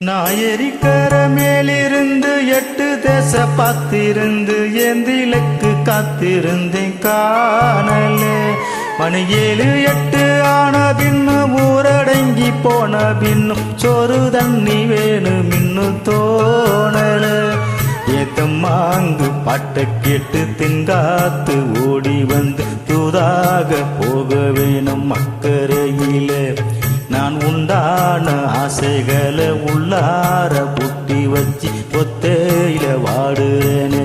நாயரிக்கர மேலிருந்து எட்டு தேச பார்த்திருந்து எந்திலக்கு காத்திருந்தேன் காணலே. மணி ஏழு எட்டு ஆன பின்னும் ஊரடங்கி போன பின்னும் சோறு தண்ணி வேணும் இன்னும் தோணல ஏத்தம்மாங்கு பாட்டை கேட்டு தென்காத்து ஓடி வந்து தூதாக போக வேணும் அக்கறையிலே நான் உண்டான ஆசைகளை உள்ளார புட்டி வச்சு ஒத்தையில வாடுறேன்.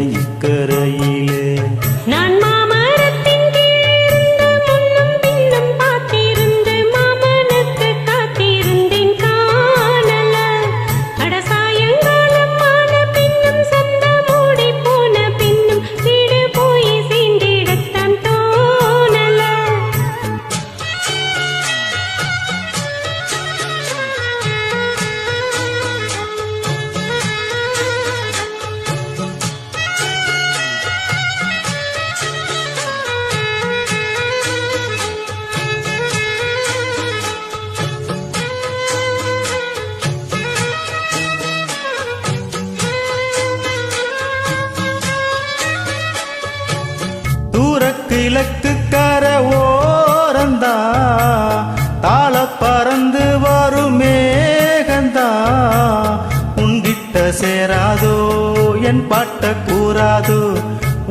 கிழக்கு கர ஓரந்தா தாள பறந்து வரும் மேகந்தா. உன்கிட்ட சேராதோ என் பாட்ட கூறாதோ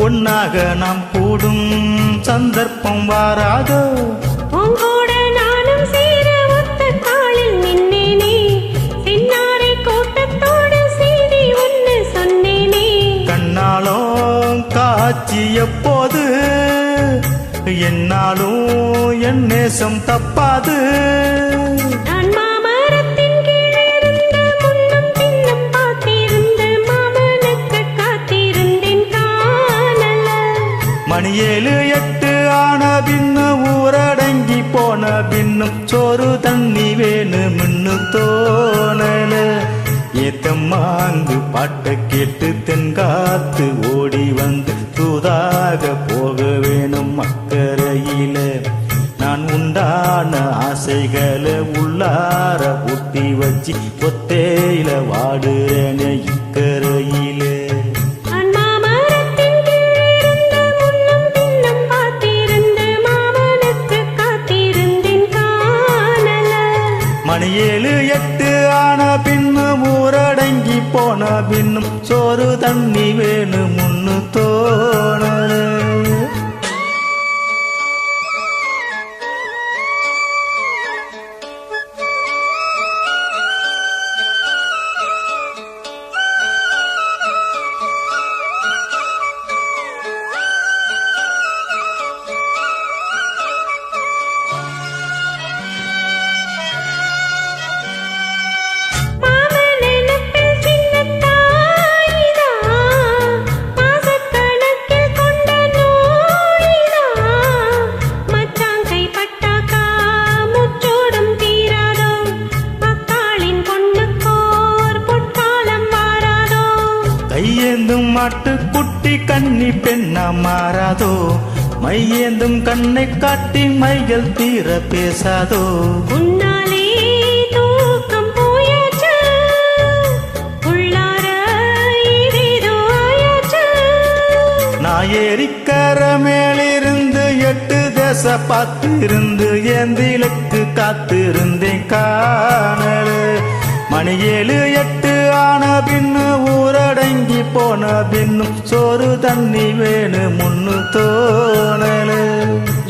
ஒன்னாக நாம் கூடும் சந்தர்ப்பம் வாராதோ. என்னாலும் என் நேசம் தப்பாது. மணி ஏழு எட்டு ஆன பின்னு ஊரடங்கி போன பின்னும் சோறு தண்ணி வேணும் மின்னு தோணல. ஏத்தம்மாங்கு பாட்டை கேட்டு தென்காத்து ஓடி வந்து தூதாக ஊட்டி வச்சு ஒத்தையில வாடுறேனே இக்கரையிலே மணி ஏழு எட்டு ஆன பின்னும் ஊரடங்கி போன பின்னும் சோறு தண்ணி வேணும் முன்னு தோணல கன்னி பெண்ணா மாறாதோ? மையேந்தும் கண்ணை காட்டி மைகள் தீர பேசாதோ? ஏரிக்கர மேலிருந்து எட்டு தேச பார்த்திருந்து ஏந்திலுக்கு காத்திருந்தேன் காணல. மணி ஏழு எட்டு ஆன பின்னு ஊரடங்கி போன பின்னும் சோறு தண்ணி வேணும் முன்னு தோணல.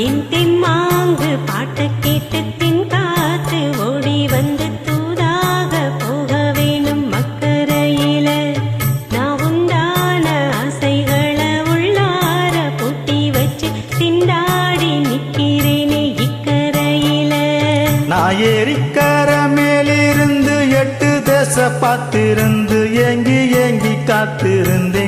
என் தெம்மாங்கு பாட்டு கேட்டு தென் காத்து ஓடி வந்து தூதாக போக வேணும் மக்கரையில. நான் உண்டான ஆசைகளை உள்ளார பூட்டி வச்சு திண்டாடி நிக்கிறேனே இக்கரையில. நான் ஏரிக்கர மேலிருந்து பேச பார்த்திருந்து ஏங்கி ஏங்கி காத்திருந்தேன்.